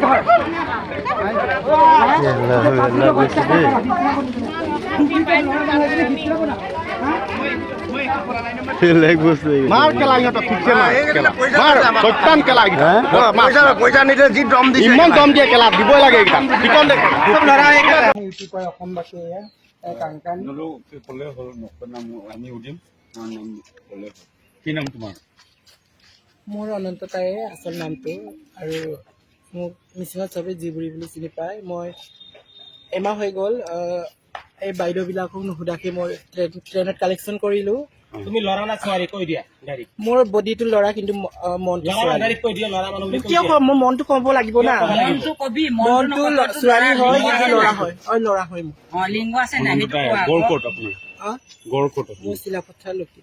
ঘর কেলা ঠিকছে সত্যান কেলা এইকেইটা অ, মাৰ। পইচা যি দম দিছে ইমান দম দিয়ে কেলা দিবই লাগে এইকেইটা। ঠিকন দে কি কয় অসমবাসীয়ে কাংকান ক'লে হ'ল? নাম আমি ক'লে কি নাম তোমাৰ? মোৰ অনন্ত তাৰে আচল নামটো আৰু মোক মিচিঙত চবেই জিবুৰি বুলি চিনি পায়। মই এমাহ হৈ গ'ল এই বাইদেউবিলাকক নুসুধাকৈ মই ট্ৰেইন- ট্ৰেইনত কালেকশ্যন কৰিলোঁ। তুমি ল'ৰা না ছোৱালী কৈ দিয়া ডাইৰেক্ট। মোৰ বডিটো ল'ৰা কিন্তু মনটো ডাইৰেক্ট কৈ দিয়া ল'ৰা মানুহ কিয় কম মোৰ মনটো ক'ব লাগিব না। মনটো ল- ছোৱালী হয় কিন্তু ল'ৰা হয়। হয় ল'ৰা হয় মোৰ। অ লিংগ আছে নাই সেইটো কোৱা। গড়কোট আপোনাৰ। গড়কোট মোৰ চিলাপথাৰ লক্ষী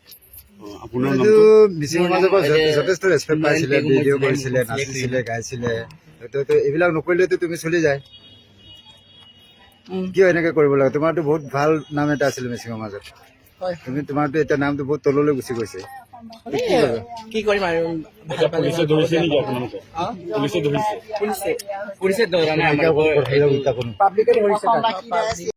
আপোনাৰ নামটো? মিচিং সমাজৰ পৰা যথেষ্ট ৰেচপেক্ট পাইছিলে ভিডিঅ' কৰিছিলে নাচিছিলে। গাইছিলে। এইবিলাক নকৰিলেতো তুমি চলি যায়। উম, কিয় এনেকে কৰিব লাগে? তোমাৰতো বহুত ভালো নাম এটা আছিলে মিচিং সমাজত হয় তুমি তোমাৰতো এতিয়া নামটো বহুত তললৈ গুচি গৈছে। কি কৰিম আৰু? পুলিচে ধৰিছে